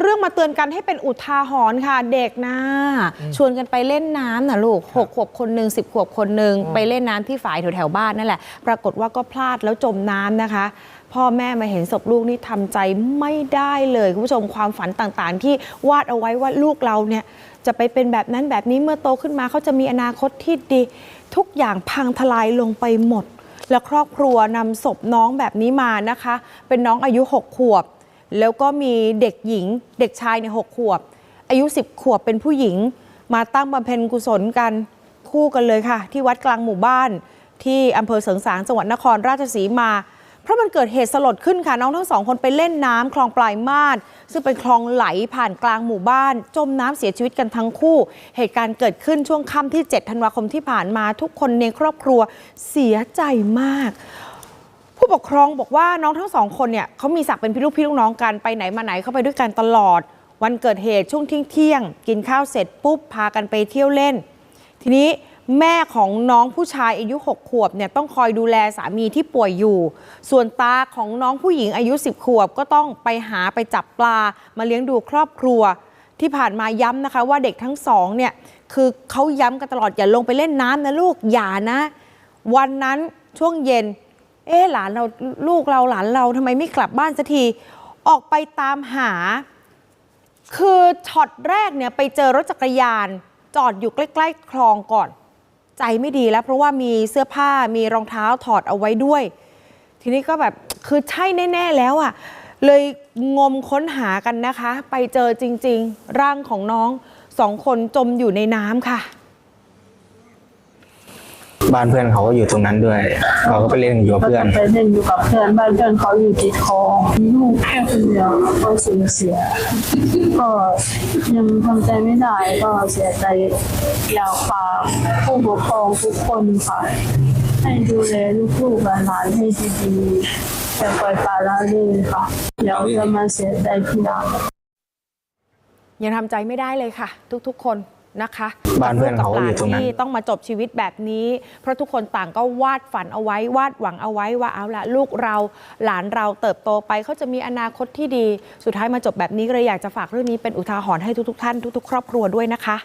เรื่องมาเตือนกันให้เป็นอุทาหรณ์ค่ะ เด็กนะ ชวนกันไปเล่นน้ำนะลูกหกขวบคนหนึ่งสิบขวบคนหนึ่งไปเล่นน้ำที่ฝายแถวๆบ้านนั่นแหละ ปรากฏว่าก็พลาดแล้วจมน้ำนะคะ พ่อแม่มาเห็นศพลูกนี่ทำใจไม่ได้เลยคุณผู้ชมความฝันต่างๆ ที่วาดเอาไว้ว่าลูกเราเนี่ยจะไปเป็นแบบนั้นแบบนี้เมื่อโตขึ้นมาเขาจะมีอนาคตที่ดี ทุกอย่างพังทลายลงไปหมด แล้วครอบครัวนำศพน้องแบบนี้มานะคะ เป็นน้องอายุ 6 ขวบ แล้วก็มีเด็กหญิง เด็กชายในหกขวบ อายุ 10 ขวบเป็นผู้หญิง มาตั้งบำเพ็ญกุศลกันคู่กันเลยค่ะ ที่วัดกลางหมู่บ้าน ที่อำเภอเสริงสางจังหวัดนครราชสีมา เพราะมันเกิดเหตุสลดขึ้นค่ะ น้องทั้งสองคนไปเล่นน้ำคลองปลายมาศซึ่งเป็นคลองไหลผ่านกลางหมู่บ้าน จมน้ำเสียชีวิตกันทั้งคู่ เหตุการณ์เกิดขึ้นช่วงค่ำที่ 7 ธันวาคมที่ผ่านมาทุกคนในครอบครัวเสียใจมาก ผู้ปกครองบอกว่าน้องทั้งสองคนเนี่ยเขามีศักดิ์เป็นพี่ลูกพี่ลูกน้องกันไปไหนมาไหนเข้าไปด้วยกันตลอด วันเกิดเหตุช่วงเที่ยงเที่ยงกินข้าวเสร็จปุ๊บพากันไปเที่ยวเล่น ทีนี้แม่ของน้องผู้ชายอายุ 6 ขวบเนี่ยต้องคอยดูแลสามีที่ป่วยอยู่ ส่วนตาของน้องผู้หญิงอายุ 10 ขวบก็ต้องไปหาไปจับปลา มาเลี้ยงดูครอบครัว ที่ผ่านมาย้ำนะคะว่าเด็กทั้งสองเนี่ยคือเขาย้ำกันตลอดอย่าลงไปเล่นน้ำนะลูกอย่านะ วันนั้นช่วงเย็น เอ๊หลานเราลูกเราหลานเราทำไมไม่กลับบ้านสักที ออกไปตามหา คือช็อตแรกเนี่ยไปเจอรถจักรยานจอดอยู่ใกล้ๆคลองก่อน ใจไม่ดีแล้วเพราะว่ามีเสื้อผ้ามีรองเท้าถอดเอาไว้ด้วย ทีนี้ก็แบบคือใช่แน่ ๆ แล้วอะ เลยงมค้นหากันนะคะ ไปเจอจริง ๆ ร่างของน้องสองคนจมอยู่ในน้ำค่ะ บ้านเพื่อนเขาก็อยู่ตรงนั้นด้วยเราก็ไปเล่นอยู่กับเพื่อน ไปเล่นอยู่กับเพื่อนบ้านเพื่อนเขาอยู่ติดคลองมีลูกแค่คนเดียวก็สูญเสีย ก็ยังทำใจไม่ได้ก็เสียใจอยากฝากผู้ปกครองทุกคนค่ะให้ดูแลลูกๆหลานๆให้ดีๆอย่าปล่อยปละละเลยค่ะเดี๋ยวจะมาเสียใจทีหลังยังทำใจไม่ได้เลยค่ะ ทุกๆคน นะคะบ้านเพื่อนเขาก็อยู่ตรงนั้นที่ต้องมาจบชีวิตแบบนี้ เพราะทุกคนต่างก็วาดฝันเอาไว้ วาดหวังเอาไว้ว่าเอาละลูกเราหลานเราเติบโตไปเขาจะมีอนาคตที่ดี สุดท้ายมาจบแบบนี้ก็เลยอยากจะฝากเรื่องนี้เป็นอุทาหรณ์ให้ทุกๆท่านทุกๆ ครอบครัวด้วยนะคะ